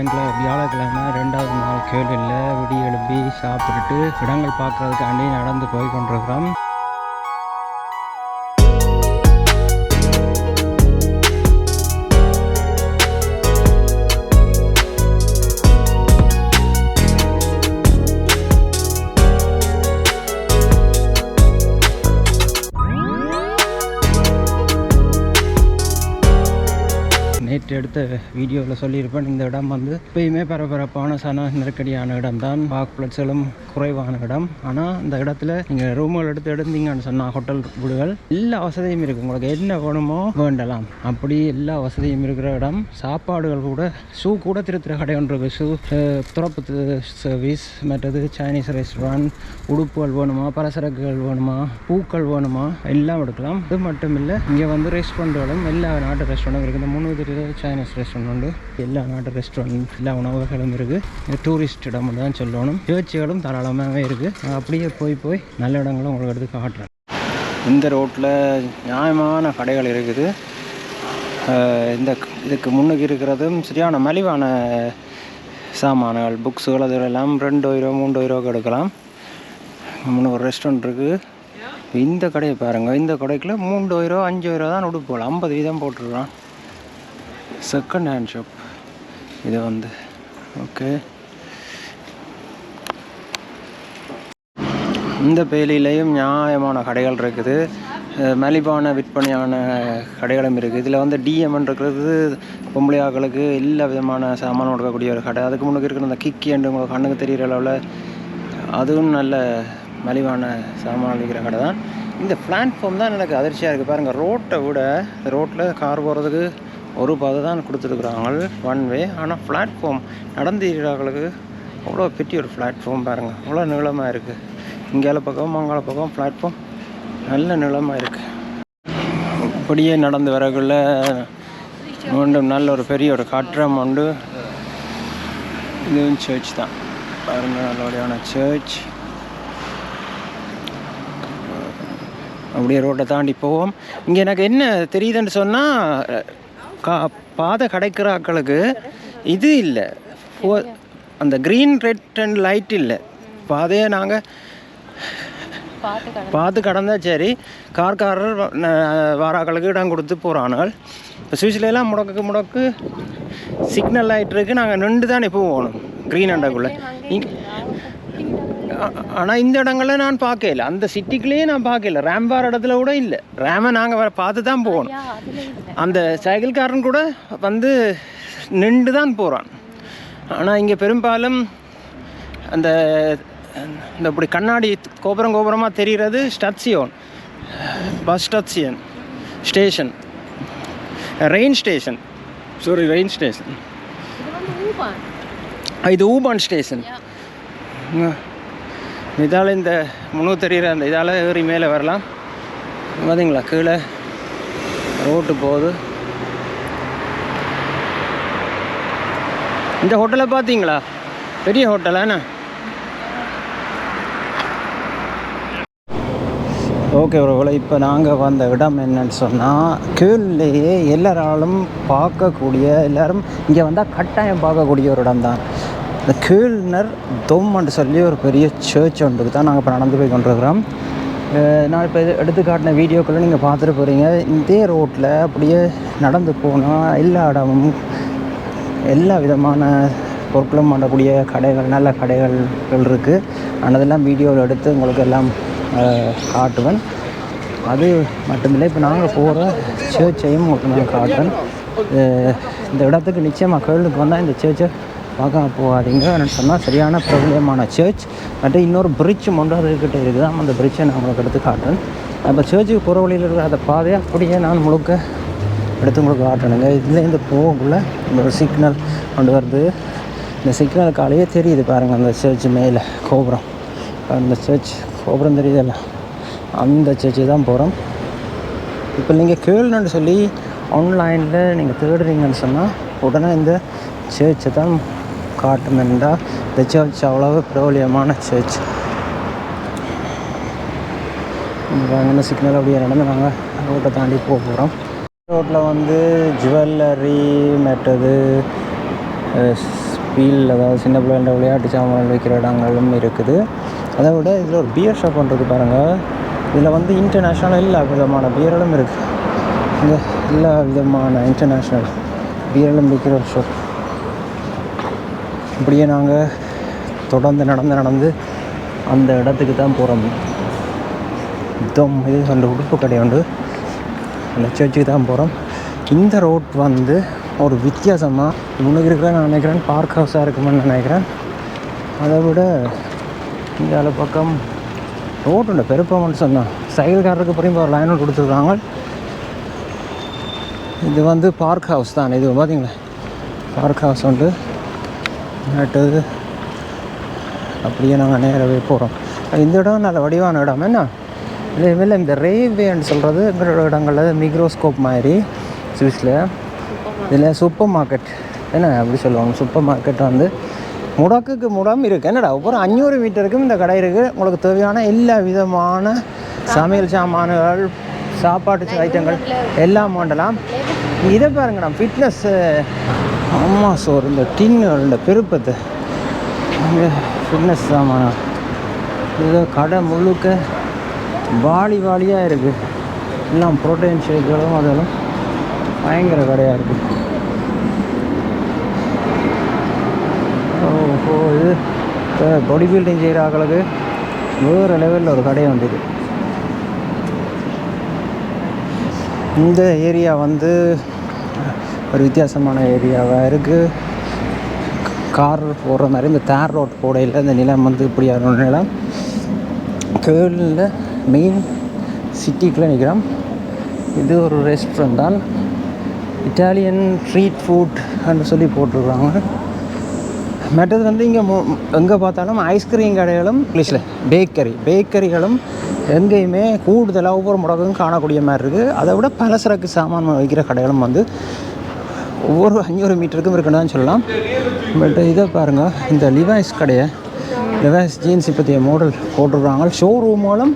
எங்களை வியாழக்கிழமை ரெண்டாவது நாள் கேளில் விடிய எழுப்பி சாப்பிட்டுட்டு இடங்கள் பார்க்கறதுக்காண்டி நடந்து போய் கொண்டிருக்கிறோம் அடுத்த வீடியோவில் சொல்லியிருப்பேன். இந்த இடம் வந்து எப்பயுமே பரபரப்பான சன நெருக்கடியான இடம் தான் வாக் பிளட்ஸும் குறைவான இடம். ஆனால் இந்த இடத்துல நீங்கள் ரூம்கள் எடுத்து எடுத்தீங்கன்னு சொன்னால் ஹோட்டல் வீடுகள் எல்லா வசதியும் இருக்குது உங்களுக்கு என்ன வேணுமோ வேண்டலாம். அப்படி எல்லா வசதியும் இருக்கிற இடம். சாப்பாடுகள் கூட ஷூ கூட திருத்துற கடை ஒன்று இருக்குது ஷூ துறப்பு சர்வீஸ் மற்றது சைனீஸ் ரெஸ்டாரண்ட் உடுப்புகள் வேணுமா பலசரக்குகள் வேணுமா பூக்கள் வேணுமா எல்லாம் எடுக்கலாம். இது மட்டும் இல்லை இங்கே வந்து ரெஸ்டாரண்ட்டுகளும் எல்லா நாட்டு ரெஸ்டாரண்ட்டும் இருக்குது இந்த மூணு சைனீஸ் ஃபேமஸ் ரெஸ்டாரண்ட் உண்டு. எல்லா நாட்டு ரெஸ்டாரண்ட் எல்லா உணவுகளும் இருக்குது டூரிஸ்ட் இடம் தான் சொல்லணும். நிகழ்ச்சிகளும் தாராளமாகவே இருக்குது அப்படியே போய் போய் நல்ல இடங்களும் உங்களுக்கு எடுத்து காட்டுறேன். இந்த ரோட்டில் நியாயமான கடைகள் இருக்குது. இந்த இதுக்கு முன்னுக்கு இருக்கிறதும் சரியான மலிவான சாமான்கள் புக்ஸுகள் அது எல்லாம் ரெண்டு ரூபா மூன்று ரூபாய்க்கு எடுக்கலாம். முன்ன ஒரு ரெஸ்டாரண்ட் இருக்குது இந்த கடையை பாருங்கள் இந்த கடைக்குள்ளே மூன்று ரூபா அஞ்சு ரூபா தான் உடுப்புகள். ஐம்பது வீதம் போட்டுருக்கான். செகண்ட் ஹேண்ட் ஷாப் இது வந்து ஓகே இந்த பேலியிலையும் நியாயமான கடைகள் இருக்குது. மலிவான விற்பனையான கடைகளும் இருக்குது இதில் வந்து டிஎம்என் இருக்கிறது பொம்பளையாக்களுக்கு எல்லா விதமான சாமானும் கொடுக்கக்கூடிய ஒரு கடை. அதுக்கு முன்னுக்கு இருக்கிற அந்த கிக்கி என்று உங்களுக்கு கண்ணுக்கு தெரிகிற அளவில் அதுவும் நல்ல மலிவான சாமான் விற்கிற கடை தான். இந்த பிளாட்ஃபார்ம் தான் எனக்கு அதிர்ச்சியாக இருக்குது பாருங்கள் ரோட்டை விட ரோட்டில் கார் போகிறதுக்கு ஒரு பாதை தான் கொடுத்துருக்குறாங்க ஒன் வே ஆனால் பிளாட்ஃபார்ம் நடந்து இருக்கிறவங்களுக்கு அவ்வளோ பெரிய ஒரு பிளாட்ஃபார்ம் பாருங்கள் அவ்வளோ நீளமாக இருக்குது இங்கால பக்கம் மங்கால பக்கம் பிளாட்ஃபார்ம் நல்ல நீளமாக இருக்குது இப்படியே நடந்து வரக்குள்ள மீண்டும் நல்ல ஒரு பெரிய ஒரு காற்றம் உண்டு. இதுவும் சர்ச் தான். பாருங்கள் நல்லபடியான சர்ச் அப்படியே ரோட்டை தாண்டி போவோம். இங்கே எனக்கு என்ன தெரியுதுன்னு சொன்னால் கா பாதை கிடைக்கிற ஆக்களுக்கு இது இல்லை. அந்த க்ரீன் ரெட் அண்ட் லைட் இல்லை. பாதையை நாங்கள் பார்த்து கடந்தா சரி. கார்காரர் வாராக்களுக்கு இடம் கொடுத்து போகிறானால் இப்போ சுவிஸ்லாம் முடக்கு முடக்கு சிக்னல் லைட் இருக்குது நாங்கள் நின்று தானே போகணும் க்ரீன் அண்டாக்குள்ளே ஆனால் இந்த இடங்கள்ல நான் பார்க்கல அந்த சிட்டிக்குள்ளேயே நான் பார்க்கல ரேம் வார இடத்துல கூட இல்லை. ரேமை நாங்கள் பார்த்து தான் போகணும். அந்த சைக்கிள்காரன் கூட வந்து நின்று தான் போகிறான் ஆனால் இங்கே பெரும்பாலும் அந்த இந்த இப்படி கண்ணாடி கோபுரம் கோபுரமாக தெரிகிறது ஸ்டட்சியோன். Bus ஸ்டட்சியன். Station. Train station. Sorry train station. இது ஊபான். ஸ்டேஷன். இதால் இந்த முன்னு தெரிகிற அந்த இதால் ஏறி மேலே வரலாம். பார்த்தீங்களா கீழே ரோட்டு போகுது. இந்த ஹோட்டலை பார்த்தீங்களா? பெரிய ஹோட்டலாண்ணா ஓகே ஒருவேளை இப்போ நாங்கள் வந்த இடம் என்னன்னு சொன்னால் கீழ்லேயே எல்லாராலும் பார்க்கக்கூடிய எல்லாரும் இங்கே வந்தால் கட்டாயம் பார்க்கக்கூடிய ஒரு இடம் தான் இந்த கீழ்னர் தொம்மென்று சொல்லி ஒரு பெரிய சர்ச் ஒன்றுக்கு தான் நாங்கள் இப்போ நடந்து போய் கொண்டிருக்கிறோம். நான் இப்போ இது எடுத்து காட்டின வீடியோக்குள்ளே நீங்கள் பார்த்துட்டு போகிறீங்க இதே ரோட்டில் அப்படியே நடந்து போனால் எல்லா இடமும் எல்லா விதமான பொருட்களும் பண்ணக்கூடிய கடைகள் நல்ல கடைகள் இருக்குது அதெல்லாம் வீடியோவில் எடுத்து உங்களுக்கு எல்லாம் காட்டுவேன். அது மட்டுமில்லை இப்போ நாங்கள் போகிற சேர்ச்சையும் உங்களுக்கு நான் காட்டுவேன் இந்த இடத்துக்கு நிச்சயமாக கோயிலுக்கு வந்தால் இந்த சேர்ச்சை பார்க்க போகாதீங்க சொன்னால் சரியான பிரபலமான சர்ச் மற்றும் இன்னொரு பிரிட்ஜ் ஒன்று அதுக்கிட்ட இருக்குது அந்த பிரிட்ஜை நான் உங்களுக்கு எடுத்து காட்டுறேன். அப்போ சர்ச்சுக்கு போகிற வழியில் இருக்கிற அந்த பாதையை அப்படியே நான் முழுக்க எடுத்து உங்களுக்கு காட்டணுங்க இதுலேருந்து போகக்குள்ளே இந்த ஒரு சிக்னல் கொண்டு வருது. இந்த சிக்னல் காலையே தெரியுது பாருங்கள் அந்த சர்ச் மேலே கோபுரம். அந்த சர்ச் கோபுரம் தெரியுதுல்ல? அந்த சர்ச்சு தான் போகிறோம் இப்போ நீங்கள் கேளுன்னு சொல்லி ஆன்லைனில் நீங்கள் தேடுறீங்கன்னு சொன்னால் உடனே இந்த சர்ச்சை தான் காட்டணுண்டா இந்த சர்ச் அவ்வளவு பிரபலியமான சர்ச் வாங்கின சிக்னல் அப்படியே நடந்து நாங்கள் ரோட்டை தாண்டி போக போகிறோம் ரோட்டில் வந்து ஜுவல்லரி மற்றது வீல் அதாவது சின்ன பிள்ளைகள விளையாட்டு சாமான்கள் வைக்கிற இடங்களும் இருக்குது. அதை விட இதில் ஒரு பியர் ஷாப் ஒன்று இருக்குது பாருங்கள் இதில் வந்து இன்டர்நேஷ்னல் எல்லா விதமான பியர்களும் இருக்குது இந்த எல்லா விதமான இன்டர்நேஷ்னல் பியர்களும் விற்கிற ஒரு ஷாப் இப்படியே நாங்கள் தொடர்ந்து நடந்து நடந்து அந்த இடத்துக்கு தான் போகிறோம். யுத்தம் இது அந்த உடுப்பு கடை உண்டு அந்த சர்ச்சுக்கு தான் போகிறோம். இந்த ரோட் வந்து ஒரு வித்தியாசமாக முன்னுக்கு இருக்கிற நான் நினைக்கிறேன். பார்க் ஹவுஸாக இருக்குமென்னு நினைக்கிறேன். அதை விட இந்த பக்கம் ரோட் உண்டு பெருப்பமன்னு சொன்னான் சைக்கிள்காரருக்கு புரியும் ஒரு லைன் கொடுத்துருக்காங்க. இது வந்து பார்க் ஹவுஸ் தான். இது பார்த்தீங்களா? பார்க் ஹவுஸ் உண்டு நட்டு அப்படியே நாங்கள் நேரவே போகிறோம் இந்த இடம் நல்ல வடிவான இடம். என்ன? இதேமாதிரி இல்லை இந்த ரேவேன்னு சொல்கிறது எங்களோட இடங்களில் மிக்ரோஸ்கோப் மாதிரி. சுவிஸில். இதில் சூப்பர் மார்க்கெட் என்ன அப்படி சொல்லுவாங்க? சூப்பர் மார்க்கெட் வந்து முடக்குக்கு முடம் இருக்குது என்னடா ஒவ்வொரு அஞ்சூறு மீட்டருக்கும் இந்த கடை இருக்குது உங்களுக்கு தேவையான எல்லா விதமான சமையல் சாமான்கள் சாப்பாட்டு ஐட்டங்கள் எல்லாம் வாண்டலாம். இதை பாருங்கண்ணா ஃபிட்னஸ் அம்மா சோறு இந்த டின்னுகள் இந்த பெருப்பத்தை. ஃபிட்னஸ் சாமான இதோ கடை முழுக்க வாலி வாலியாக இருக்குது எல்லாம் ப்ரோட்டீன் ஷேக்குகளும் அதெல்லாம் பயங்கர கடையாக இருக்குது ஓஹோ இது இப்போ பாடி பில்டிங் செய்கிற ஆக்களுக்கு வேறு லெவலில் ஒரு கடை வந்தது. இந்த ஏரியா வந்து ஒரு வித்தியாசமான ஏரியாவாக இருக்குது கார் போடுற மாதிரி இந்த தார் ரோட் போடையில் இந்த நிலம் வந்து இப்படி நிலம் கேர்ளில் மெயின் சிட்டிக்குள்ளே நிற்கிறோம் இது ஒரு ரெஸ்டாரண்ட் தான். இட்டாலியன் ஸ்ட்ரீட் ஃபுட் அப்படின்னு சொல்லி போட்டிருக்காங்க மற்றது வந்து இங்கே எங்கே பார்த்தாலும் ஐஸ்கிரீம் கடைகளும் இங்கிலீஷில் பேக்கரி பேக்கரிகளும் எங்கேயுமே கூடுதலாக ஒவ்வொரு முடக்கும் காணக்கூடிய மாதிரி இருக்குது அதை விட பலசரக்கு சாமான் வைக்கிற கடைகளும் வந்து ஒவ்வொரு அஞ்சூறு மீட்டருக்கும் இருக்கணும்னு சொல்லலாம். பட் இதை பாருங்கள் இந்த லிவாய்ஸ் கடையை லிவாய்ஸ் ஜீன்ஸ் பற்றிய மாடல் போட்டிருக்காங்க. ஷோரூம் மூலம்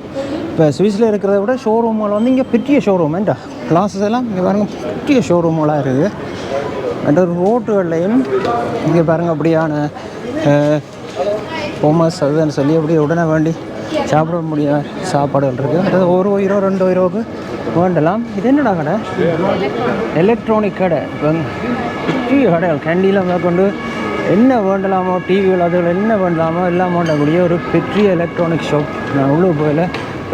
இப்போ சுவிஸில் இருக்கிறத விட ஷோரூம் மூலம் வந்து இங்கே பெரிய ஷோரூம் ஏன்டா? கிளாஸஸ் எல்லாம் இங்கே பாருங்கள் பெரிய ஷோரூமெல்லாம் இருக்குது. அண்ட் ரோட்டுகள்லையும் இங்கே பாருங்கள் அப்படியான ஃபோமஸ் அதுன்னு சொல்லி அப்படியே உடனே வேண்டி சாப்பிட முடியாத சாப்பாடுகள் இருக்குது. அதாவது ஒரு உயிரோ ரெண்டு உயிரோவுக்கு வேண்டலாம். இது என்னடா கடை? எலக்ட்ரானிக் கடை. இப்போ பெரிய கடைகள் கேண்டிலாம் மேற்கொண்டு என்ன வேண்டலாமோ டிவிகள் அதுகள் என்ன வேண்டலாமோ எல்லாம் வேண்டக்கூடிய ஒரு பெரிய எலக்ட்ரானிக் ஷாப் நான் உள்ளே போயில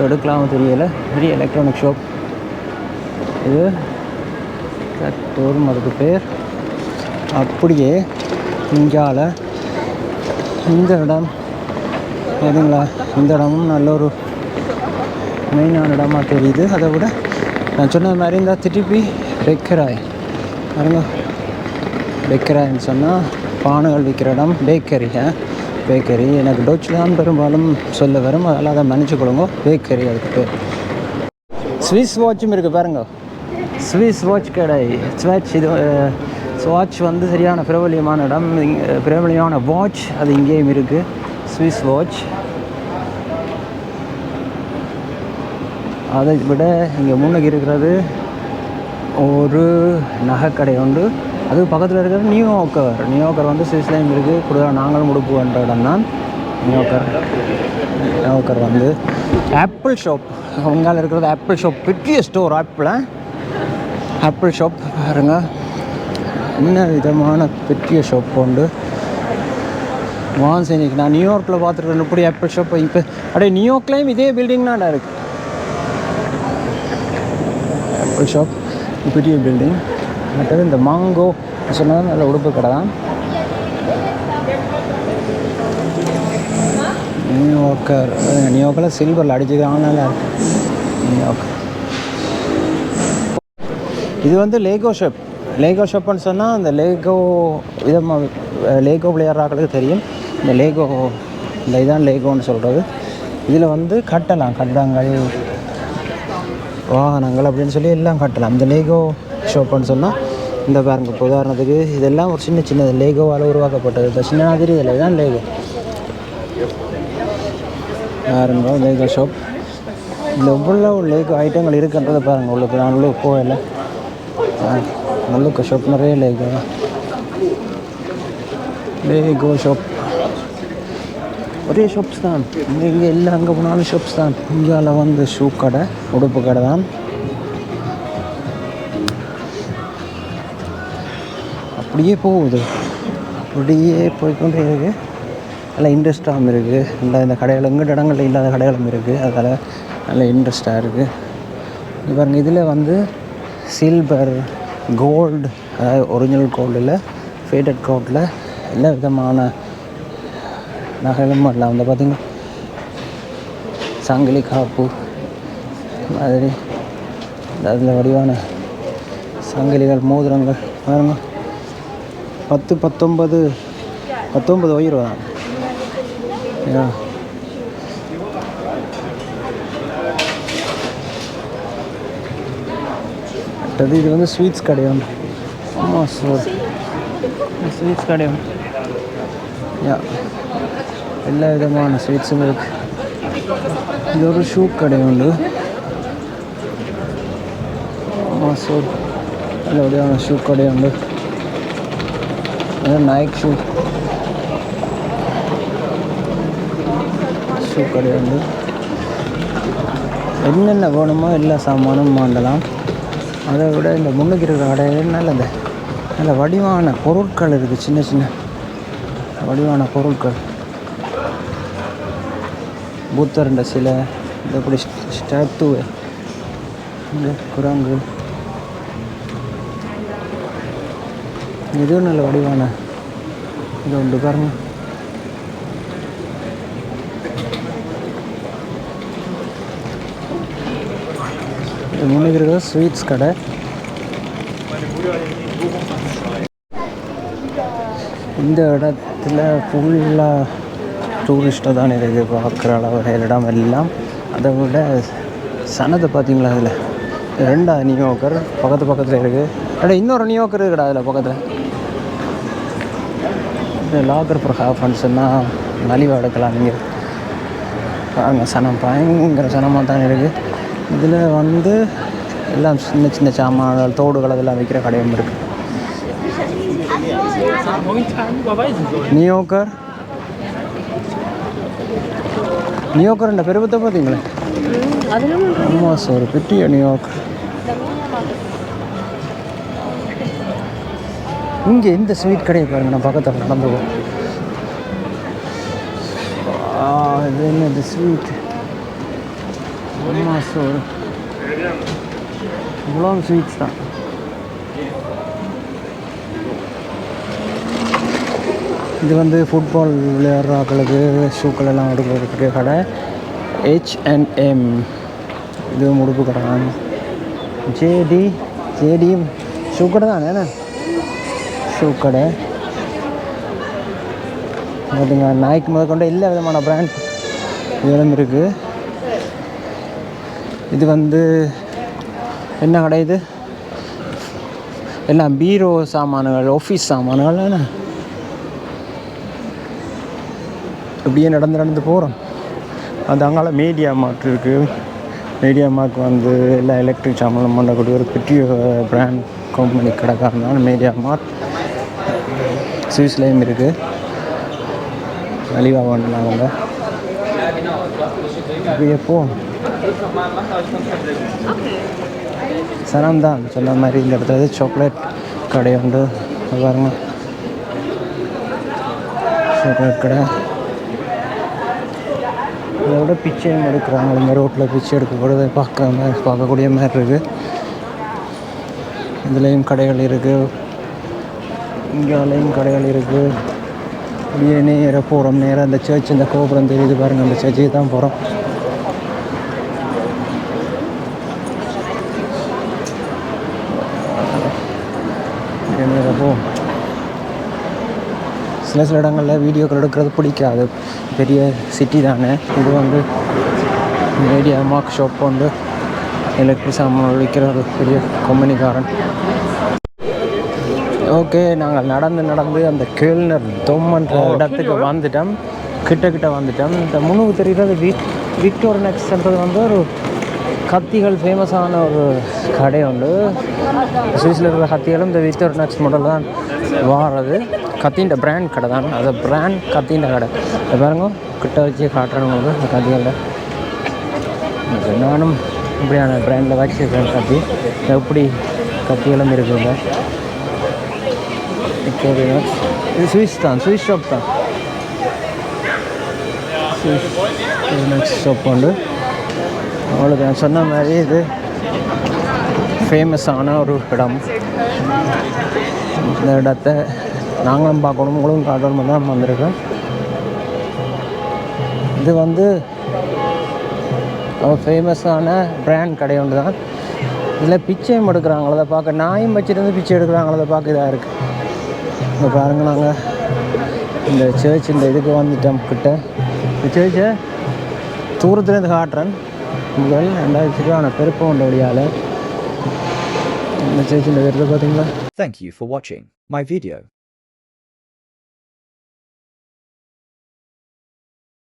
எடுக்கலாமோ தெரியலை. பெரிய எலக்ட்ரானிக் ஷாப் இது தோறும் அதுக்கு பேர். அப்படியே இங்கால இந்த இடம். எதுங்களா இந்த இடமும் நல்ல ஒரு மெயினான இடமா தெரியுது. அதை விட நான் சொன்ன மாதிரி இருந்தால் திருப்பி பெக்கராய். பாருங்க. பெக்கராய்ன்னு சொன்னால் பானைகள் விற்கிற இடம் பேக்கரி பேக்கரி. எனக்கு டொச் தான் பெரும்பாலும் சொல்ல வரும். அதெல்லாம் அதை மன்னிச்சுக்கொள்ளுங்க. பேக்கரி அதுக்கு பேர். ஸ்விஸ் வாட்சும் இருக்குது பாருங்க. ஸ்விஸ் வாட்ச் கடை. ஸ்வாட்ச் இது வாட்ச் வந்து சரியான பிரபலியமான இடம். பிரபலியமான வாட்ச் அது இங்கேயும் இருக்குது ஸ்விஸ் வாட்ச் அதை விட இங்கே முன்னுக்கு இருக்கிறது ஒரு நகைக்கடை உண்டு. அது பக்கத்தில் இருக்கிறது நியூயோக்கர் நியூயோக்கர் வந்து சுவிஸ்லேயும் இருக்குது கூடுதலாக நாங்களும் கொடுப்புன்ற இடம் தான். நியூயோக்கர் நியூயோக்கர் வந்து ஆப்பிள் ஷாப் அவங்கால இருக்கிறது ஆப்பிள் ஷாப் பெரிய ஸ்டோர் ஆப்பிள் ஆப்பிள் ஷாப் பாருங்க. என்ன விதமான பெரிய ஷாப் உண்டு? வான்ஸ் இன்னைக்கு நான் நியூயார்க்கில் பார்த்துருக்கேன். இப்படி ஆப்பிள் ஷாப் இப்போ அப்படியே நியூயார்க்லேயும் இதே பில்டிங் தான் இருக்குது ஆப்பிள் ஷாப் பெரிய பில்டிங் மற்றது இந்த மாங்கோ சொன்னது நல்ல உடுப்பு கடை தான். நியூயார்க்கர் நியூயார்க்கில் சில்வரில் அடிச்சுக்கிறாங்க நல்லா நியூயார்க் இது வந்து லேகோ ஷாப் லேகோ ஷாப்னு சொன்னால் அந்த லேகோ விதமாக லேகோ விளையாடுறாங்களுக்கு தெரியும். இந்த லேகோ இந்த இதான் லேகோன்னு சொல்கிறது இதில் வந்து கட்டலாம். கட்டடங்கள் வாகனங்கள் அப்படின்னு சொல்லி எல்லாம் காட்டலாம். இந்த லேகோ ஷோப்புன்னு சொன்னால் இந்த பாருங்க இப்போ உதாரணத்துக்கு இதெல்லாம் ஒரு சின்ன சின்ன லேகோவால் உருவாக்கப்பட்டது. இந்த சின்ன மாதிரி இதில் தான் லேகோ பாருங்க லேகோ ஷாப் இந்த உள்ள லேகோ ஐட்டங்கள் இருக்குன்றதை பாருங்கள் உள்ளுக்கு நான் உள்ளே போகல. உள்ளுக்கு ஷாப் நிறைய லேகோ லேகோ ஷாப் ஒரே ஷாப்ஸ் தான். இங்கே இங்கே எல்லாம் அங்கே போனாலும் ஷாப்ஸ் தான். இந்தியாவில் வந்து ஷூ கடை உடுப்பு கடை தான். அப்படியே போகுது. அப்படியே போய்க்கொண்டே இருக்குது நல்ல இன்ட்ரெஸ்டாகவும் இருக்குது இந்த இந்த கடைகள் எங்கிட்ட இடங்களில் இல்லாத கடைகளும் இருக்குது அதில் நல்ல இன்ட்ரெஸ்டாக இருக்குது பாருங்கள் பாருங்க இதில் வந்து சில்வர் கோல்டு அதாவது ஒரிஜினல் கோல்டில் ஃபேடட் கோல்டில் எல்லா விதமான நகைகளும் வரலாம் வந்து பார்த்திங்கன்னா சங்கிலி காப்பு மாதிரி அதில் வடிவான சங்கிலிகள் மோதிரங்கள். பாருங்க. பத்து பத்தொன்பது பத்தொன்பது உயிர் தான் அடுத்தது இது வந்து ஸ்வீட்ஸ் கடை ஒன்று ஆமாம் சார் ஸ்வீட்ஸ் கடை ஒன்று யா. எல்லா விதமான ஸ்வீட்ஸும் இருக்கு இது ஒரு ஷூ கடை உண்டு ஆமாம் சார் நல்ல விதமான ஷூ கடை உண்டு நைக் ஷூ ஷூ கடை உண்டு என்னென்ன வேணுமோ எல்லா சாமானும் வாங்கலாம் அதை விட இந்த முன்னுக்கு இருக்கிற கடையில் நல்ல இந்த நல்ல வடிவான பொருட்கள் இருக்குது சின்ன சின்ன வடிவான பொருட்கள் புத்தர்ன்ற சிலை இந்த இப்படி குரங்கு. இதுவும் நல்ல வடிவான இது உண்டு பாருங்க. இது முன்னுக்கு ஸ்வீட்ஸ் கடை. இந்த இடத்துல ஃபுல்லாக டூரிஸ்ட்டாக தான் இருக்குது பார்க்குற அளவு இடம் எல்லாம் அதை விட சனத்தை பார்த்தீங்களா அதில்? ரெண்டாவது நியோக்கர் பக்கத்து பக்கத்தில் இருக்குது அட இன்னொரு நியோக்கர் இருக்குடா அதில் பக்கத்தில். இந்த லாக்கர் ஃபார் ஹாஃப் ஃபண்ட்ஸ்னா மலிவாக எடுக்கலாம் நீங்கள் பாருங்க சனம் பயங்கர சனமாக தான் இருக்குது இதில் வந்து எல்லாம் சின்ன சின்ன சாமான்கள் தோடுகள் அதெல்லாம் விற்கிற கடையும் இருக்குது நியோக்கர் நியோக்கர் பெருமத்தை பார்த்தீங்களே? ஆமாம் சார் பெரிய நியோக்கர் இங்கே இந்த ஸ்வீட் கடையை பாருங்க நான் பக்கத்தில் நடந்து போவோம் ஆ, இது என்னது ஸ்வீட்? ஆமாம் சார். இவ்வளோ ஸ்வீட்ஸ் தான். இது வந்து ஃபுட்பால் விளையாடுற ஆக்களுக்கு ஷூக்கள் எல்லாம் எடுக்கிறதுக்கு கடை. ஹெச் அண்ட் எம் இது முடுப்பு கடை. தான் ஜேடி ஜேடி ஷூ கடை தானே ஷூ கடை. பார்த்துங்க நாய்க்கு முதல் கொண்டு எல்லா விதமான பிராண்ட் இதெல்லாம் இருக்குது இது வந்து என்ன கடை இது? எல்லாம் பீரோ சாமான்கள் ஆஃபீஸ் சாமான்கள் என்ன? இப்படியே நடந்து நடந்து போகிறோம் அந்த அங்கால மீடியா மார்ட் இருக்குது மீடியா மார்ட் வந்து எல்லா எலக்ட்ரிக் சாமானும் பண்ணக்கூடிய ஒரு பெரிய பிராண்ட் கம்பெனி கடைக்காரனால மீடியா மார்ட் சுவிஸ்லேயும் இருக்குது மலிவாக வாங்கலாம் அவங்க இப்படியே போ சனம் தான் சொன்ன மாதிரி இந்த இடத்துல சாக்லேட் கடை உண்டு. பாருங்க. சாக்லேட் கடை. கூட பிச்சையும் எடுக்கிறாங்க இந்த ரோட்டில் பிச்சை எடுக்கக்கூடாது பார்க்க பார்க்கக்கூடிய மாதிரி இருக்குது இதுலேயும் கடைகள் இருக்குது இங்கேலையும் கடைகள் இருக்குது அப்படியே நேராக போகிறோம் நேராக அந்த சர்ச் இந்த கோபுரம் தெரியுது பாருங்கள் அந்த சர்ச்சுக்கு தான் போகிறோம் நேராக போவோம் சில சில இடங்களில் வீடியோக்கள் எடுக்கிறது பிடிக்காது. பெரிய சிட்டி தானே. இது வந்து மீடியா மார்க் ஷாப் வந்து எலக்ட்ரிக் சாமான் விற்கிற ஒரு பெரிய கம்பெனிக்காரன் ஓகே நாங்கள் நடந்து நடந்து அந்த கேள்னர் தொம்மன்ற இடத்துக்கு வந்துட்டோம். கிட்ட கிட்ட வந்துட்டோம். இந்த முன்னுக்கு தெரிகிறது விக் விக்டோர் நெக்ஸ்ட்ன்றது வந்து ஒரு கத்திகள் ஃபேமஸான ஒரு கடை உண்டு. சுவிஸில் இருக்கிற கத்திகளும் இந்த விக்டோர் நெக்ஸ்ட் மாடல் தான் வாரது. கத்தின்ற பிராண்ட் கடை தான். அது பிராண்ட் கத்தின்ற கடை. இதை பாருங்க கிட்ட வச்சு காட்டுறேன் உங்களுக்கு. இந்த நானும் இப்படியான பிராண்டில் வச்சுருக்கேன் கத்தி. எப்படி கத்திகளும் இருக்குங்க இது? சுவிஸ் தான் சுவிஸ் ஷாப் தான். சுவிஸ் ஷாப் உண்டு. அவளுக்கு நான் சொன்ன மாதிரி இது ஃபேமஸான ஒரு இடம். இந்த இடத்த நாங்களும் பார்க்கணும். உங்களும் காட்டணும் தான் வந்திருக்கோம். இது வந்து ஃபேமஸான பிராண்ட் கடை ஒன்று தான். இதில் பிச்சையும் எடுக்கிறாங்களதை பார்க்க. நாயும் வச்சுருந்து பிச்சை எடுக்கிறாங்களதை பார்க்க இதாக இருக்குது இங்கே பாருங்கள் நாங்கள் இந்த சேர்ச் இந்த இதுக்கு வந்துட்டோம் கிட்ட. இந்த சர்ச்சை தூரத்துலேருந்து காட்டுறேன். முதல் ரெண்டாயிரத்தி ஆனால் பெருப்பம் உண்டு வழியால். இந்த சர்ச் இந்த பார்த்தீங்களா Thank you for watching my video.